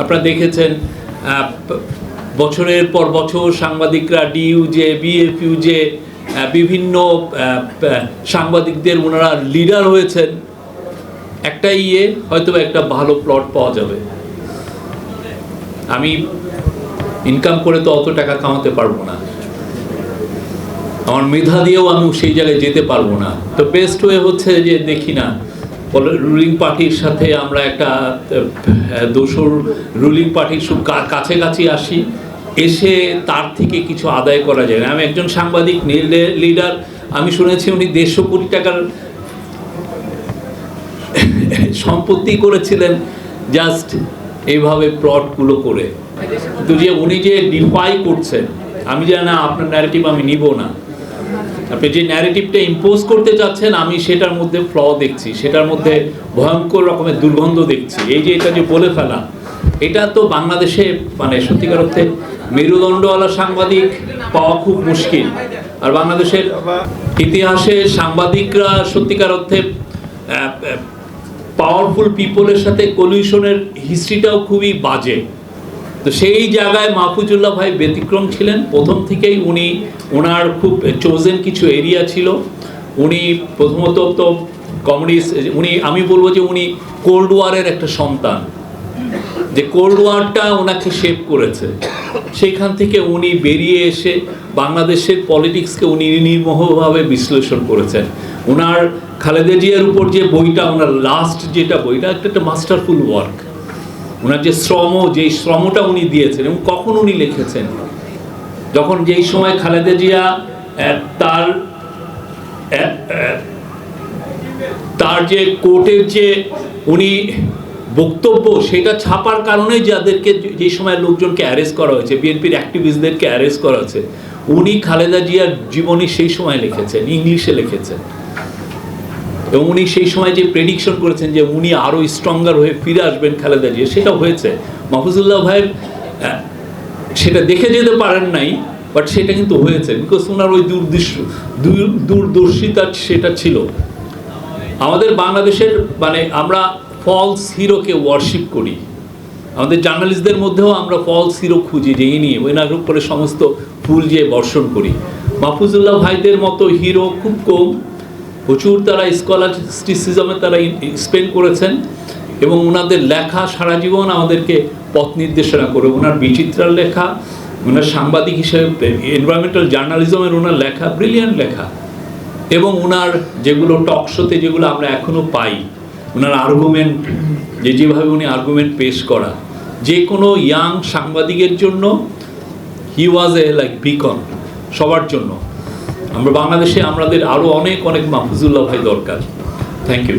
আপনারা দেখেছেন বছরের পর বছর সাংবাদিকরা ডিইউজে বিএফইউজে বিভিন্ন সাংবাদিকদের ওনারা লিডার হয়েছেন। একটা ইয়ে হয়তো একটা ভালো প্লট পাওয়া যাবে। আমি ইনকাম করে তো অত টাকা কামাতে পারব না। আমার মেধা দিয়েও আমি সেই জায়গায় যেতে পারব না। তো বেস্ট ওয়ে হচ্ছে যে দেখি না। রুলিং পার্টির সাথে আমরা একটা দোসর রুলিং পার্টির খুব কাছাকাছি আসি। এসে তার থেকে কিছু আদায় করা যায় না। আমি একজন সাংবাদিক লিডার আমি শুনেছি উনি দেড়শো কোটি টাকার সম্পত্তি করেছিলেন জাস্ট এইভাবে প্লটগুলো করে। কিন্তু যে উনি যে ডিফাই করছেন, আমি জানি না, আপনার ন্যারেটিভ আমি নিব না। আপনি যে ন্যারেটিভটা ইম্পোজ করতে চাচ্ছেন, আমি সেটার মধ্যে ফ্ল দেখছি, সেটার মধ্যে ভয়ঙ্কর রকমের দুর্গন্ধ দেখছি। এই যে এটা যে বলে ফেলা, এটা তো বাংলাদেশে মানে সত্যিকার অর্থে মেরুদণ্ডওয়ালা সাংবাদিক পাওয়া খুব মুশকিল। আর বাংলাদেশের ইতিহাসে সাংবাদিকরা সত্যিকার অর্থে পাওয়ারফুল পিপলের সাথে কলিউশনের হিস্ট্রিটাও খুবই বাজে। তো সেই জায়গায় মাহফুজুল্লাহ ভাই ব্যতিক্রম ছিলেন। প্রথম থেকেই উনি ওনার খুব চোজেন কিছু এরিয়া ছিল। উনি প্রথমত তো কমিউনিস্ট উনি, আমি বলব যে উনি কোল্ড ওয়ারের একটা সন্তান। যে কোল্ড ওয়ারটা ওনাকে শেপ করেছে। সেইখান থেকে উনি বেরিয়ে এসে বাংলাদেশের পলিটিক্সকে উনি নির্মোহভাবে বিশ্লেষণ করেছেন। ওনার খালেদা জিয়ার উপর যে বইটা, ওনার লাস্ট যেটা বইটা একটা একটা মাস্টারফুল ওয়ার্ক ওনার যে শ্রম, যেই শ্রমটা উনি দিয়েছেন এবং কখন উনি লিখেছেন। যখন যেই সময় খালেদা জিয়া তার তার যে কোর্টের যে উনি বক্তব্য, সেটা ছাপার কারণে যাদেরকে যে সময় লোকজনকে অ্যারেস্ট করা হয়েছে বিএনপির অ্যাক্টিভিস্টদেরকে অ্যারেস্ট করা হয়েছে, উনি খালেদা জিয়ার জীবনী সেই সময় লিখেছেন, ইংলিশে লিখেছেন। এবং উনি সেই সময় যে প্রেডিকশন করেছেন যে উনি আরও স্ট্রঙ্গার হয়ে ফিরে আসবেন খালেদা জিয়া সেটা হয়েছে। মাহফুজুল্লাহ ভাইয়ের আহ, সেটা দেখে যেতে পারেন নাই বাট সেটা কিন্তু হয়েছে বিকজ ওনার ওই দূরদৃশ্য দূর দূরদর্শিতা সেটা ছিল। আমাদের বাংলাদেশের মানে আমরা ফলস হিরোকে ওয়ার্শিপ করি। আমাদের জার্নালিস্টদের মধ্যেও আমরা ফলস হিরো খুঁজি যে ইনি ওনার উপরে সমস্ত ফুল যে বর্ষণ করি। মাহফুজুল্লাহ ভাইদের মতো হিরো খুব কম। প্রচুর তারা স্কলাস্টিসিজমে তারা স্পেন্ড করেছেন এবং ওনাদের লেখা সারা জীবন আমাদেরকে পথ নির্দেশনা করে। ওনার বিচিত্রার লেখা ওনার সাংবাদিক হিসেবে এনভায়রনমেন্টাল জার্নালিজমের ওনার লেখা ব্রিলিয়ান্ট লেখা। এবং ওনার যেগুলো টক শোতে যেগুলো আমরা এখনও পাই ওনার আর্গুমেন্ট যে যেভাবে উনি আর্গুমেন্ট পেশ করা। যে কোনো ইয়াং সাংবাদিকের জন্য হি ওয়াজ এ লাইক বিকন সবার জন্য। আমরা বাংলাদেশে আমাদের আরও অনেক অনেক মাহফুজুল্লাহ ভাই দরকার। Thank you